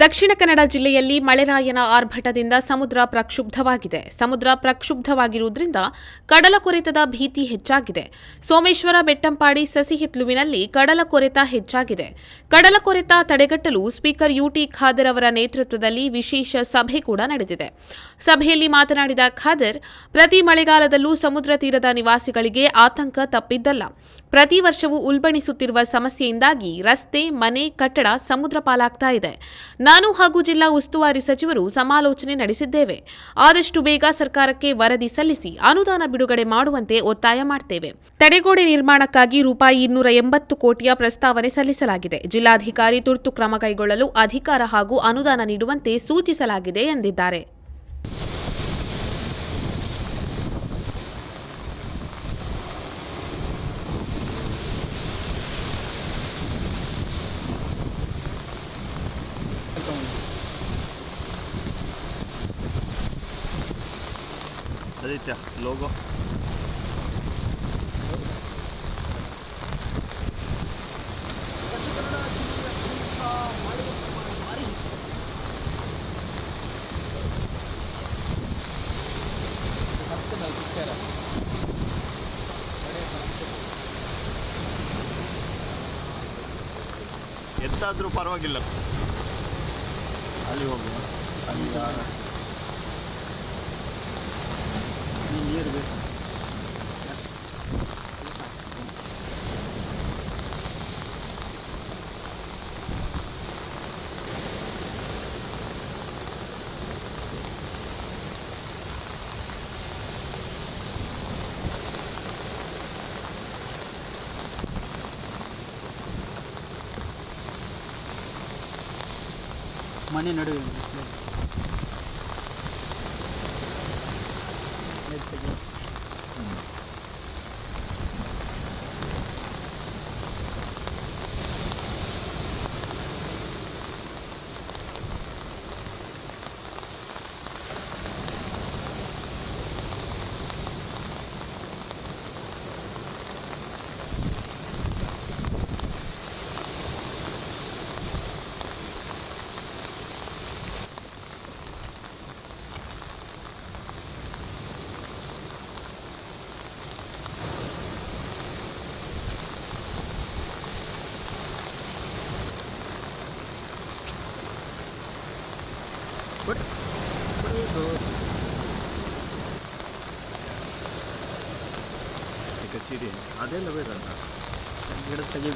ದಕ್ಷಿಣ ಕನ್ನಡ ಜಿಲ್ಲೆಯಲ್ಲಿ ಮಳೆರಾಯನ ಆರ್ಭಟದಿಂದ ಸಮುದ್ರ ಪ್ರಕ್ಷುಬ್ಧವಾಗಿದೆ. ಸಮುದ್ರ ಪ್ರಕ್ಷುಬ್ಧವಾಗಿರುವುದರಿಂದ ಕಡಲ ಕೊರೆತದ ಭೀತಿ ಹೆಚ್ಚಾಗಿದೆ. ಸೋಮೇಶ್ವರ, ಬೆಟ್ಟಂಪಾಡಿ, ಸಸಿಹಿತ್ಲುವಿನಲ್ಲಿ ಕಡಲ ಕೊರೆತ ಹೆಚ್ಚಾಗಿದೆ. ಕಡಲ ಕೊರೆತ ತಡೆಗಟ್ಟಲು ಸ್ಪೀಕರ್ ಯುಟಿ ಖಾದರ್ ಅವರ ನೇತೃತ್ವದಲ್ಲಿ ವಿಶೇಷ ಸಭೆ ಕೂಡ ನಡೆದಿದೆ. ಸಭೆಯಲ್ಲಿ ಮಾತನಾಡಿದ ಖಾದರ್, ಪ್ರತಿ ಮಳೆಗಾಲದಲ್ಲೂ ಸಮುದ್ರ ತೀರದ ನಿವಾಸಿಗಳಿಗೆ ಆತಂಕ ತಪ್ಪಿದ್ದಲ್ಲ. ಪ್ರತಿ ವರ್ಷವೂ ಉಲ್ಬಣಿಸುತ್ತಿರುವ ಸಮಸ್ಯೆಯಿಂದಾಗಿ ರಸ್ತೆ, ಮನೆ, ಕಟ್ಟಡ ಸಮುದ್ರ ಪಾಲಾಗ್ತಾ ಇದೆ. ನಾನು ಹಾಗೂ ಜಿಲ್ಲಾ ಉಸ್ತುವಾರಿ ಸಚಿವರು ಸಮಾಲೋಚನೆ ನಡೆಸಿದ್ದೇವೆ. ಆದಷ್ಟು ಬೇಗ ಸರ್ಕಾರಕ್ಕೆ ವರದಿ ಸಲ್ಲಿಸಿ ಅನುದಾನ ಬಿಡುಗಡೆ ಮಾಡುವಂತೆ ಒತ್ತಾಯ ಮಾಡ್ತೇವೆ. ತಡೆಗೋಡೆ ನಿರ್ಮಾಣಕ್ಕಾಗಿ ರೂಪಾಯಿ ಇನ್ನೂರ ಎಂಬತ್ತು ಕೋಟಿಯ ಪ್ರಸ್ತಾವನೆ ಸಲ್ಲಿಸಲಾಗಿದೆ. ಜಿಲ್ಲಾಧಿಕಾರಿ ತುರ್ತು ಕ್ರಮ ಕೈಗೊಳ್ಳಲು ಅಧಿಕಾರ ಹಾಗೂ ಅನುದಾನ ನೀಡುವಂತೆ ಸೂಚಿಸಲಾಗಿದೆ ಎಂದಿದ್ದಾರೆ. ಆದಿತ್ಯ ಲೋಗೋ ಎಂತಾದ್ರೂ ಪರವಾಗಿಲ್ಲ. ಅಲ್ಲಿ ಹೋಗುವ. ಅಲ್ಲಿ ಯಾರು ನೀರು ಬೇಕು ಮನೆ ನಡುವೆ Mm. What? What are those? Take a cheat in. Are they in the way? I'm going to tell you.